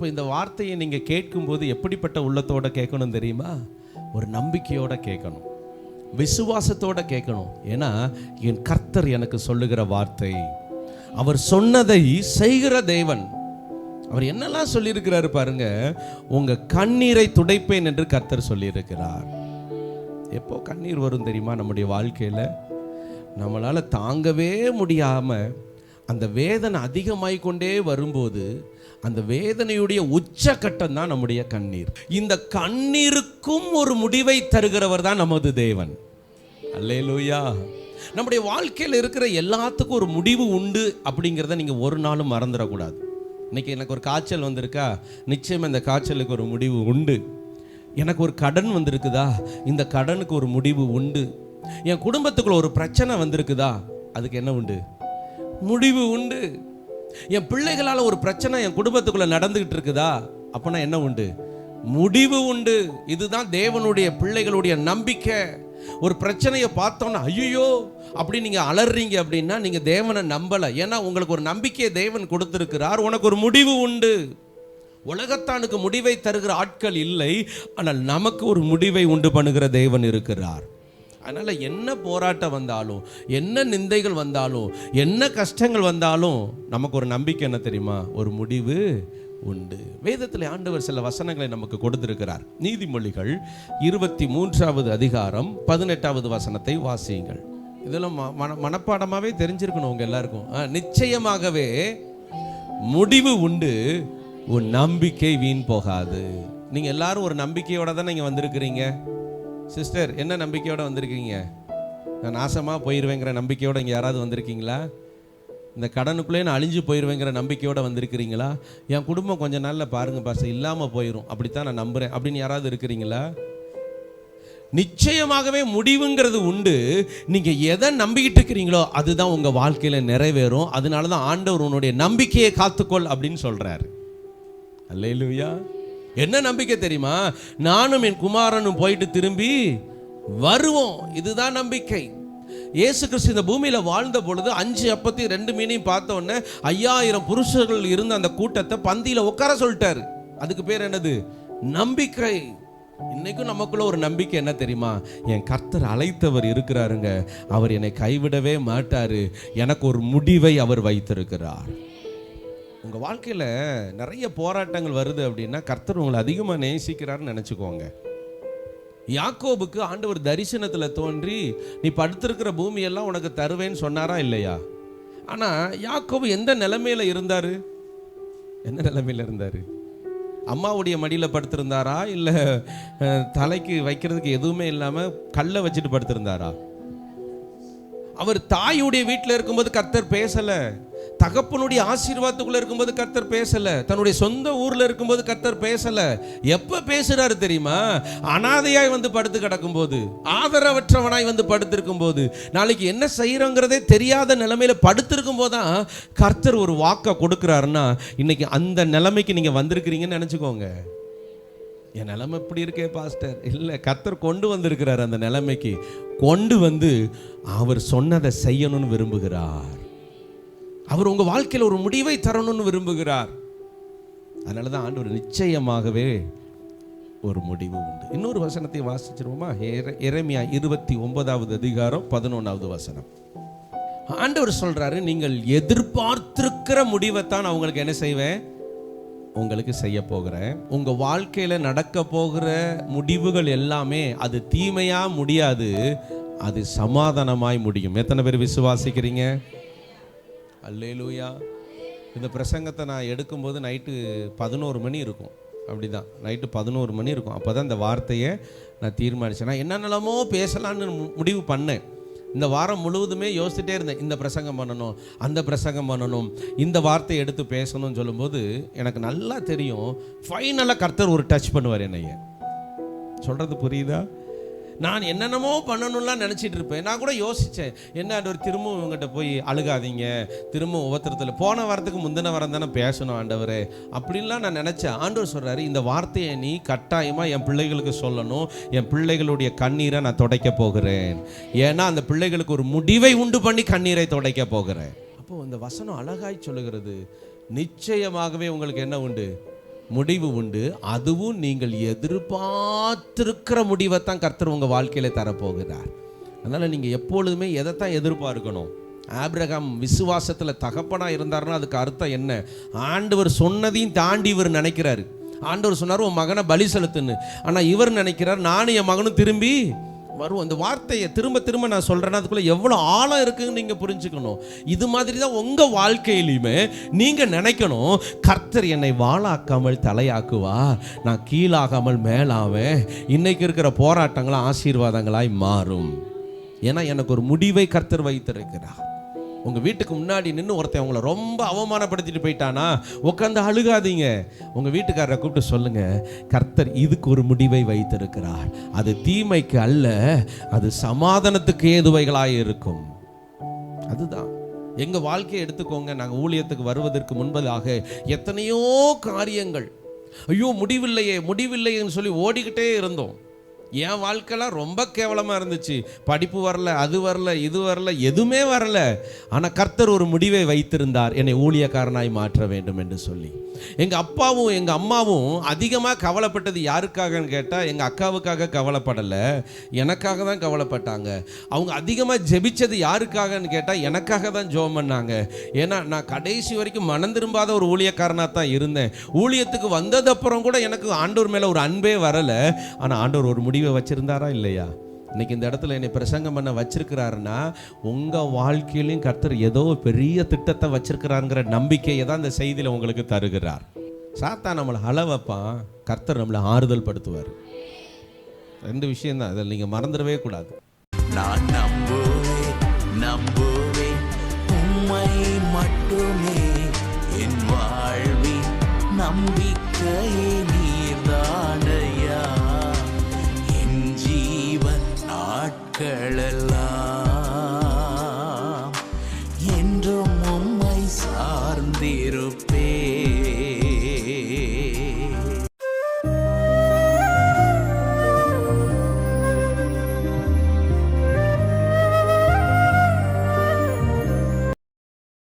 இப்போ இந்த வார்த்தையை நீங்கள் கேட்கும்போது எப்படிப்பட்ட உள்ளத்தோட கேட்கணும் தெரியுமா? ஒரு நம்பிக்கையோட கேட்கணும். விசுவாசத்தோட கேட்கணும். ஏன்னா என் கர்த்தர் எனக்கு சொல்லுகிற வார்த்தை. அவர் சொன்னதை செய்கிற தேவன். அவர் என்னெல்லாம் சொல்லியிருக்கிறாரு பாருங்க. உங்க கண்ணீரை துடைப்பேன் என்று கர்த்தர் சொல்லியிருக்கிறார். எப்போ கண்ணீர் வரும் தெரியுமா? நம்முடைய வாழ்க்கையில். நம்மளால் தாங்கவே முடியாமல் அந்த வேதனை அதிகமாய் கொண்டே வரும்போது அந்த வேதனையுடைய உச்சக்கட்டம் தான் நம்முடைய கண்ணீர். இந்த கண்ணீருக்கும் ஒரு முடிவை தருகிறவர் தான் நமது தேவன். அல்லேலூயா. நம்முடைய வாழ்க்கையில் இருக்கிற எல்லாத்துக்கும் ஒரு முடிவு உண்டு அப்படிங்கிறத நீங்கள் ஒரு நாளும் மறந்துடக்கூடாது. இன்னைக்கு எனக்கு ஒரு காய்ச்சல் வந்திருக்கா? நிச்சயம் இந்த காய்ச்சலுக்கு ஒரு முடிவு உண்டு. எனக்கு ஒரு கடன் வந்திருக்குதா? இந்த கடனுக்கு ஒரு முடிவு உண்டு. என் குடும்பத்துக்குள்ள ஒரு பிரச்சனை வந்திருக்குதா? அதுக்கு என்ன உண்டு? முடிவு உண்டு. என் பிள்ளைகளால் ஒரு பிரச்சனை என் குடும்பத்துக்குள்ள நடந்துகிட்டு இருக்குதா? அப்பனா என்ன உண்டு? முடிவு உண்டு. இதுதான் தேவனுடைய பிள்ளைகளுடைய நம்பிக்கை. ஒரு பிரச்சனையை பார்த்தோன்னா ஐயோ அப்படி நீங்க அலறீங்க அப்படின்னா நீங்க தேவனை நம்பலை. ஏன்னா உங்களுக்கு ஒரு நம்பிக்கையை தேவன் கொடுத்திருக்கிறார். உனக்கு ஒரு முடிவு உண்டு. உலகத்தானுக்கு முடிவை தருகிற ஆட்கள் இல்லை. ஆனால் நமக்கு ஒரு முடிவை உண்டு பண்ணுகிற தேவன் இருக்கிறார். அதனால் என்ன போராட்டம் வந்தாலும் என்ன நிந்தைகள் வந்தாலும் என்ன கஷ்டங்கள் வந்தாலும் நமக்கு ஒரு நம்பிக்கை என்ன தெரியுமா? ஒரு முடிவு உண்டு. வேதத்தில் ஆண்டவர் சில வசனங்களை நமக்கு கொடுத்திருக்கிறார். நீதிமொழிகள் இருபத்தி மூன்றாவது அதிகாரம் பதினெட்டாவது வசனத்தை வாசியுங்கள். இதெல்லாம் ம- மன மனப்பாடமாகவே தெரிஞ்சிருக்கணும் உங்கள் எல்லாருக்கும். ஆ, நிச்சயமாகவே முடிவு உண்டு உன் நம்பிக்கை வீண் போகாது. நீங்கள் எல்லாரும் ஒரு நம்பிக்கையோட தான் நீங்கள் வந்திருக்கிறீங்க? சிஸ்டர் என்ன நம்பிக்கையோடு வந்திருக்கீங்க? நான் நாசமாக போயிடுவேங்கிற நம்பிக்கையோடு இங்கே யாராவது வந்திருக்கீங்களா? இந்த கடனுக்குள்ளே நான் அழிஞ்சு போயிடுவேங்கிற நம்பிக்கையோடு வந்திருக்கிறீங்களா? என் குடும்பம் கொஞ்ச நாளில் பாருங்கள் பாச இல்லாமல் போயிடும் அப்படித்தான் நான் நம்புறேன். அப்படின்னு யாராவது இருக்கிறீங்களா? நிச்சயமாகவே முடிவுங்கிறது உண்டு. நீங்கள் எதை நம்பிக்கிட்டு இருக்கிறீங்களோ அதுதான் உங்கள் வாழ்க்கையில் நிறைவேறும். அதனால தான் ஆண்டவர் உன்னுடைய நம்பிக்கையை காத்துக்கொள் அப்படின்னு சொல்கிறாரு அல்லேலூயா. என்ன நம்பிக்கை தெரியுமா? நானும் என் குமாரனும் போயிட்டு திரும்பி வருவோம். இதுதான் நம்பிக்கை. இயேசு கிறிஸ்து இந்த பூமியில் வாழ்ந்த பொழுது அஞ்சு அப்பத்தி ரெண்டு மீனையும் பார்த்த உடனே ஐயாயிரம் புருஷர்கள் இருந்த அந்த கூட்டத்தை பந்தியில் உட்கார சொல்லிட்டாரு. அதுக்கு பேர் என்னது? நம்பிக்கை. இன்னைக்கும் நமக்குள்ள ஒரு நம்பிக்கை என்ன தெரியுமா? என் கர்த்தர் அழைத்தவர் இருக்கிறாருங்க. அவர் என்னை கைவிடவே மாட்டாரு. எனக்கு ஒரு முடிவை அவர் வைத்திருக்கிறார். உங்கள் வாழ்க்கையில் நிறைய போராட்டங்கள் வருது அப்படின்னா கர்த்தர் உங்களை அதிகமாக நேசிக்கிறாருன்னு நினச்சிக்கோங்க. யாக்கோபுக்கு ஆண்டவர் தரிசனத்தில் தோன்றி நீ படுத்திருக்கிற பூமியெல்லாம் உனக்கு தருவேன்னு சொன்னாரா இல்லையா? ஆனால் யாக்கோபு எந்த நிலைமையில் இருந்தார்? எந்த நிலைமையில் இருந்தார்? அம்மாவுடைய மடியில் படுத்திருந்தாரா? இல்லை தலைக்கு வைக்கிறதுக்கு எதுவுமே இல்லாமல் கல்லை வச்சுட்டு படுத்திருந்தாரா? அவர் தாயுடைய வீட்டில் இருக்கும்போது கர்த்தர் பேசலை. தகப்பனுடைய ஆசீர்வாதத்துக்குள்ள இருக்கும்போது கர்த்தர் பேசல. தன்னுடைய சொந்த ஊர்ல இருக்கும்போது கர்த்தர் பேசல. எப்ப பேசுறாரு தெரியுமா? அனாதையாய் வந்து படுத்து கிடக்கும்போது ஆதரவற்றவனாய் வந்து படுத்திருக்கும் போது நாளைக்கு என்ன செய்யறோங்கிறதே தெரியாத நிலைமையில படுத்திருக்கும் போதுதான் கர்த்தர் ஒரு வாக்கை கொடுக்குறாருன்னா இன்னைக்கு அந்த நிலைமைக்கு நீங்க வந்திருக்கிறீங்கன்னு நினைச்சுக்கோங்க. என் நிலைமை இப்படி இருக்கே பாஸ்டர். இல்லை கர்த்தர் கொண்டு வந்திருக்கிறார் அந்த நிலைமைக்கு. கொண்டு வந்து அவர் சொன்னதை செய்யணும்னு விரும்புகிறார். அவர் உங்கள் வாழ்க்கையில் ஒரு முடிவை தரணும்னு விரும்புகிறார். அதனால தான் ஆண்டவர் நிச்சயமாகவே ஒரு முடிவு உண்டு. இன்னொரு வசனத்தை வாசிச்சிருவோமா? இறைமையா இருபத்தி ஒன்பதாவது அதிகாரம் பதினொன்றாவது வசனம். ஆண்டவர் சொல்றாரு நீங்கள் எதிர்பார்த்திருக்கிற முடிவை தான் நான் உங்களுக்கு என்ன செய்வேன்? உங்களுக்கு செய்ய போகிறேன். உங்கள் வாழ்க்கையில் நடக்க போகிற முடிவுகள் எல்லாமே அது தீமையாக முடியாது அது சமாதானமாய் முடியும். எத்தனை பேர் விசுவாசிக்கிறீங்க? அல்லேலூயா. இந்த பிரசங்கத்தை நான் எடுக்கும்போது நைட்டு பதினோரு மணி இருக்கும். அப்படிதான். நைட்டு பதினோரு மணி இருக்கும். அப்போ தான் இந்த வார்த்தையை நான் தீர்மானித்தேன் நான் என்னென்னலாமோ பேசலான்னு முடிவு பண்ணேன். இந்த வாரம் முழுவதுமே யோசிச்சுட்டே இருந்தேன். இந்த பிரசங்கம் பண்ணணும் அந்த பிரசங்கம் பண்ணணும் இந்த வார்த்தையை எடுத்து பேசணும்னு சொல்லும்போது எனக்கு நல்லா தெரியும் ஃபைனலாக கர்த்தர் ஒரு டச் பண்ணுவார் என்னைய. சொல்கிறது புரியுதா? நான் என்னென்னமோ பண்ணணும்லாம் நினச்சிட்டு இருப்பேன். நான் கூட யோசித்தேன் என்ன ஒரு திரும்பவும் இவங்ககிட்ட போய் அழுகாதீங்க. திரும்ப உபத்திரத்தில் போன வாரத்துக்கு முந்தின வாரம் தானே பேசணும் ஆண்டவர். அப்படின்லாம் நான் நினச்சேன். ஆண்டவர் சொல்கிறாரு இந்த வார்த்தையை நீ கட்டாயமாக என் பிள்ளைகளுக்கு சொல்லணும். என் பிள்ளைகளுடைய கண்ணீரை நான் துடைக்க போகிறேன். ஏன்னா அந்த பிள்ளைகளுக்கு ஒரு முடிவை உண்டு பண்ணி கண்ணீரை துடைக்க போகிறேன். அப்போ இந்த வசனம் அழகாய் சொல்லுகிறது நிச்சயமாகவே உங்களுக்கு என்ன உண்டு? முடிவு உண்டு. அதுவும் நீங்கள் எதிர்பார்த்திருக்கிற முடிவை தான் கர்த்தர் உங்கள் வாழ்க்கையில் தரப்போகிறார். அதனால் நீங்கள் எப்பொழுதுமே எதைத்தான் எதிர்பார்க்கணும்? ஆப்ரகாம் விசுவாசத்தில் தகப்பனாக இருந்தாருன்னா அதுக்கு அர்த்தம் என்ன? ஆண்டவர் சொன்னதையும் தாண்டி இவர் நினைக்கிறாரு. ஆண்டவர் சொன்னார் உன் மகனை பலி செலுத்துன்னு. ஆனால் இவர் நினைக்கிறார் நானும் என் மகனும் திரும்பி வரும். அந்த வார்த்தையை திரும்ப திரும்ப நான் சொல்கிறேன்னா அதுக்குள்ளே எவ்வளோ ஆழம் இருக்குன்னு நீங்கள் புரிஞ்சுக்கணும். இது மாதிரி தான் உங்கள் வாழ்க்கையிலையுமே நீங்கள் நினைக்கணும் கர்த்தர் என்னை வாழாக்காமல் தலையாக்குவா நான் கீழாகாமல் மேலாவேன். இன்னைக்கு இருக்கிற போராட்டங்களாம் ஆசீர்வாதங்களாய் மாறும். ஏன்னா எனக்கு ஒரு முடிவை கர்த்தர் வைத்திருக்கிறார். உங்கள் வீட்டுக்கு முன்னாடி நின்று ஒருத்தன் உங்களை ரொம்ப அவமானப்படுத்திட்டு போயிட்டானா உட்காந்து அழுகாதீங்க. உங்கள் வீட்டுக்காரரை கூப்பிட்டு சொல்லுங்கள் கர்த்தர் இதுக்கு ஒரு முடிவை வைத்திருக்கிறார். அது தீமைக்கு அல்ல அது சமாதானத்துக்கு ஏதுவைகளாக இருக்கும். அதுதான். எங்கள் வாழ்க்கையை எடுத்துக்கோங்க. நாங்கள் ஊழியத்துக்கு வருவதற்கு முன்பதாக எத்தனையோ காரியங்கள். ஐயோ முடிவில்லையே முடிவில்லையேன்னு சொல்லி ஓடிக்கிட்டே இருந்தோம். என் வாழ்க்கைலாம் ரொம்ப கேவலமாக இருந்துச்சு. படிப்பு வரல அது வரல இது வரல எதுவுமே வரல. ஆனால் கர்த்தர் ஒரு முடிவை வைத்திருந்தார். என்னை ஊழியக்காரனாய் மாற்ற வேண்டும் என்று சொல்லி. எங்கள் அப்பாவும் எங்கள் அம்மாவும் அதிகமாக கவலைப்பட்டது யாருக்காகன்னு கேட்டால் எங்கள் அக்காவுக்காக கவலைப்படலை. எனக்காக தான் கவலைப்பட்டாங்க. அவங்க அதிகமாக ஜெபிச்சது யாருக்காகன்னு கேட்டால் எனக்காக தான் ஜோம் பண்ணாங்க. ஏன்னா நான் கடைசி வரைக்கும் மனம் திரும்பாத ஒரு ஊழியக்காரனாக தான் இருந்தேன். ஊழியத்துக்கு வந்ததப்புறம் கூட எனக்கு ஆண்டோர் மேலே ஒரு அன்பே வரலை. ஆனால் ஆண்டோர் ஒரு முடிவு முடிவை வச்சிருந்தாரா இல்லையா? இன்னைக்கு இந்த இடத்துல என்னை பிரசங்கம் பண்ண வச்சிருக்கிறாருன்னா உங்கள் வாழ்க்கையிலையும் கர்த்தர் ஏதோ பெரிய திட்டத்தை வச்சிருக்கிறாருங்கிற நம்பிக்கையை தான் இந்த செய்தியில் உங்களுக்கு தருகிறார். சாத்தா நம்மளை அளவைப்பான் கர்த்தர் நம்மளை ஆறுதல் படுத்துவார். ரெண்டு விஷயம்தான் அதில் நீங்கள் மறந்துடவே கூடாது. நான் நம்புவேன் நம்புவேன் உண்மை மட்டுமே. என் வாழ்வின் நம்பிக்கையே நாட்களெல்லாம் என்றும் உம்மை சார்ந்திருப்பே